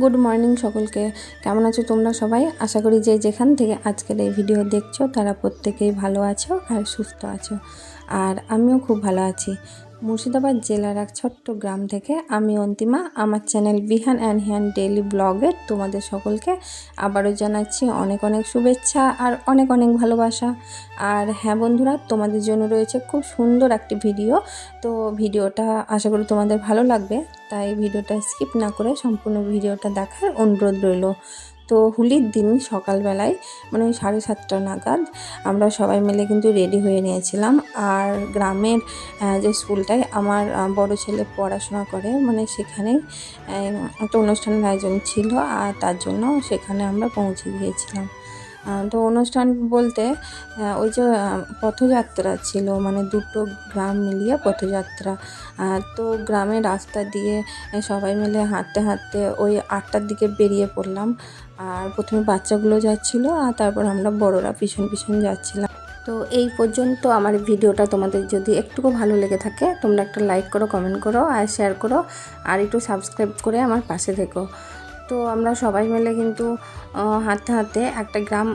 Good morning সকলকে। কেমন আছো তোমরা সবাই? আশা করি যে যেখান থেকে আজকের এই ভিডিও দেখছ, তারা প্রত্যেকেই ভালো আছো আর সুস্থ আছো। আর আমিও খুব ভালো আছি। মুর্শিদাবাদ জেলার এক ছোট্ট গ্রাম থেকে আমি অন্তিমা, আমার channel Bihan and hand daily ব্লগে তোমাদের সকলকে আবারও জানাচ্ছি অনেক অনেক শুভেচ্ছা আর অনেক অনেক ভালোবাসা। আর হ্যাঁ বন্ধুরা, তোমাদের জন্য রয়েছে খুব সুন্দর একটি ভিডিও। তো ভিডিওটা আশা করি তোমাদের ভালো লাগবে। তাই ভিডিওটা স্কিপ না করে সম্পূর্ণ ভিডিওটা দেখার অনুরোধ রইল। তো হোলির দিন সকালবেলায় মানে ওই সাড়ে সাতটা নাগাদ আমরা সবাই মিলে কিন্তু রেডি হয়ে নিয়েছিলাম। আর গ্রামের যে স্কুলটায় আমার বড় ছেলে পড়াশোনা করে মানে সেখানে একটা অনুষ্ঠানের আয়োজন ছিল, আর তার জন্য সেখানে আমরা পৌঁছে গিয়েছিলাম। তো অনুষ্ঠান বলতে ওই যে পথযাত্রা ছিল মানে দুটো গ্রাম মিলিয়ে পথযাত্রা। তো গ্রামের রাস্তা দিয়ে সবাই মিলে হাঁটতে হাঁটতে ওই আটটার দিকে বেরিয়ে পড়লাম। আর প্রথমে বাচ্চাগুলো যাচ্ছিল, আর তারপর আমরা বড়রা পিছন পিছন যাচ্ছিলাম। তো এই পর্যন্ত আমার ভিডিওটা। তোমাদের যদি একটুকু ভালো লেগে থাকে, তোমরা একটা লাইক করো, কমেন্ট করো, আর শেয়ার করো, আর একটু সাবস্ক্রাইব করে আমার পাশে থেকো। তো আমরা সবাই মিলে কিন্তু হাতে হাঁটতে একটা গ্রাম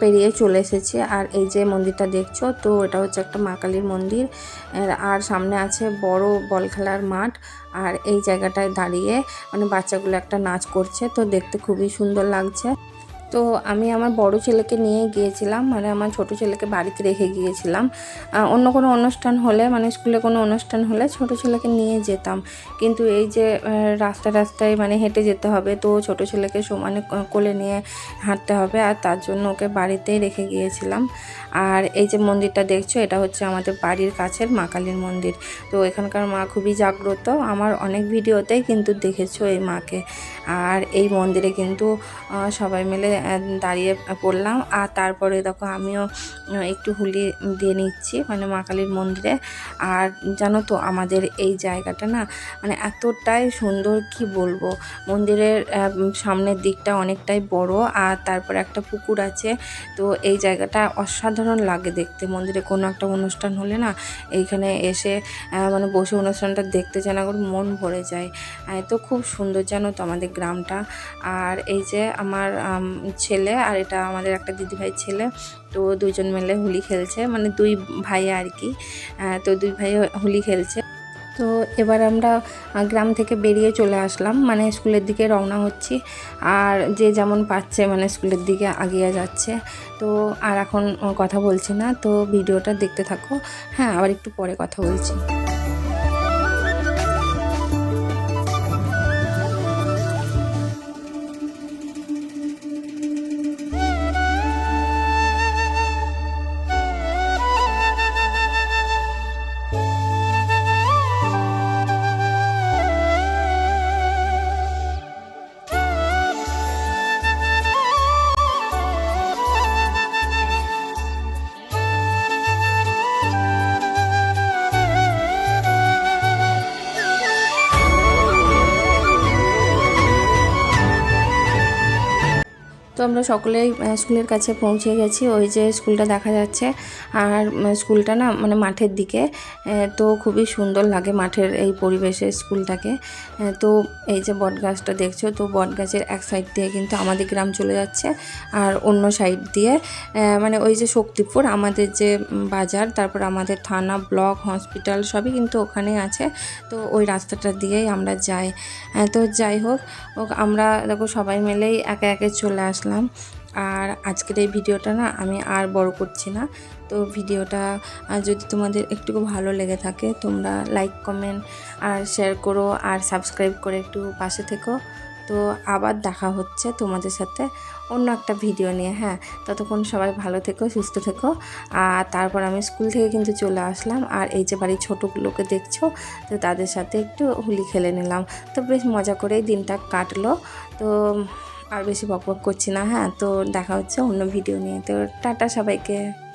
পেরিয়ে চলে এসেছি। আর এই যে মন্দিরটা দেখছ, তো এটা হচ্ছে একটা মা কালীর মন্দির। আর সামনে আছে বড় বল খেলার মাঠ। আর এই জায়গাটায় দাঁড়িয়ে মানে বাচ্চাগুলো একটা নাচ করছে, তো দেখতে খুবই সুন্দর লাগছে। তো আমি আমার বড় ছেলেকে নিয়ে গিয়েছিলাম মানে আমার ছোট ছেলেকে বাড়িতে রেখে গিয়েছিলাম। অন্য কোনো অনুষ্ঠান হলে মানে স্কুলে কোনো অনুষ্ঠান হলে ছোট ছেলেকে নিয়ে যেতাম। কিন্তু এই যে রাস্তা রাস্তায় মানে হেঁটে যেতে হবে, তো ছোট ছেলেকে সমানে কোলে নিয়ে হাঁটতে হবে, আর তার জন্য ওকে বাড়িতেই রেখে গিয়েছিলাম। আর এই যে মন্দিরটা দেখছ, এটা হচ্ছে আমাদের বাড়ির কাছের মা কালীর মন্দির। তো এখানকার মা খুবই জাগ্রত, আমার অনেক ভিডিওতেই কিন্তু দেখেছ এই মাকে। আর এই মন্দিরে কিন্তু সবাই মিলে দাঁড়িয়ে পড়লাম। আর তারপরে দেখো আমিও একটু হুলি দিয়ে নিচ্ছি মানে মা কালীর মন্দিরে। আর জানো তো আমাদের এই জায়গাটা না মানে এতটাই সুন্দর কি বলব? মন্দিরের সামনের দিকটা অনেকটাই বড় আর তারপর একটা পুকুর আছে। তো এই জায়গাটা অসাধারণ লাগে দেখতে। মন্দিরে কোনো একটা অনুষ্ঠান হলে না এইখানে এসে মানে বসে অনুষ্ঠানটা দেখতে যেন একবার মন ভরে যায়। তো খুব সুন্দর জানো তো আমাদের গ্রামটা। আর এই যে আমার আম, ছেলে আর এটা আমাদের একটা দিদিভাই ছেলে। তো দুজন মিলে হোলি খেলছে মানে দুই ভাই আর কি। তো দুই ভাই হোলি খেলছে। তো এবার আমরা গ্রাম থেকে বেরিয়ে চলে আসলাম। মানে স্কুলের দিকে রওনা হচ্ছি। আর যে যেমন পাচ্ছে মানে স্কুলের দিকে আগিয়ে যাচ্ছে। তো আর এখন কথা বলছি না, তো ভিডিওটা দেখতে থাকো। হ্যাঁ আবার একটু পরে কথা বলছি। তো আমরা সকলেই স্কুলের কাছে পৌঁছে গেছি। ওই যে স্কুলটা দেখা যাচ্ছে। আর স্কুলটা না মানে মাঠের দিকে। তো খুবই সুন্দর লাগে মাঠের এই পরিবেশে স্কুলটাকে। তো এই যে বট গাছটা দেখছ, তো বট গাছের এক সাইড দিয়ে কিন্তু আমাদের গ্রাম চলে যাচ্ছে। আর অন্য সাইড দিয়ে মানে ওই যে শক্তিপুর, আমাদের যে বাজার, তারপর আমাদের থানা, ব্লক, হসপিটাল সবই কিন্তু ওখানে আছে। তো ওই রাস্তাটা দিয়েই আমরা যাই। তো যাই হোক, আমরা দেখো সবাই মিলেই একে একে চলে আসলাম। আর আজকের এই ভিডিওটা না আমি আর বড় করছি না। তো ভিডিওটা যদি তোমাদের একটুকু ভালো লেগে থাকে, তোমরা লাইক কমেন্ট আর শেয়ার করো, আর সাবস্ক্রাইব করে একটু পাশে থেকো। তো আবার দেখা হচ্ছে তোমাদের সাথে অন্য একটা ভিডিও নিয়ে হ্যাঁ। ততক্ষণ সবাই ভালো থেকো, সুস্থ থেকো। আর তারপর আমি স্কুল থেকে কিন্তু চলে আসলাম। আর এই যে বাড়ির ছোটোগুলোকে দেখছ, তো তাদের সাথে একটু হোলি খেলে নিলাম। তো বেশ মজা করেই দিনটা কাটলো। তো আর বেশি বক বক করছি না হ্যাঁ? তো দেখা হচ্ছে অন্য ভিডিও নিয়ে। তো টাটা সবাইকে।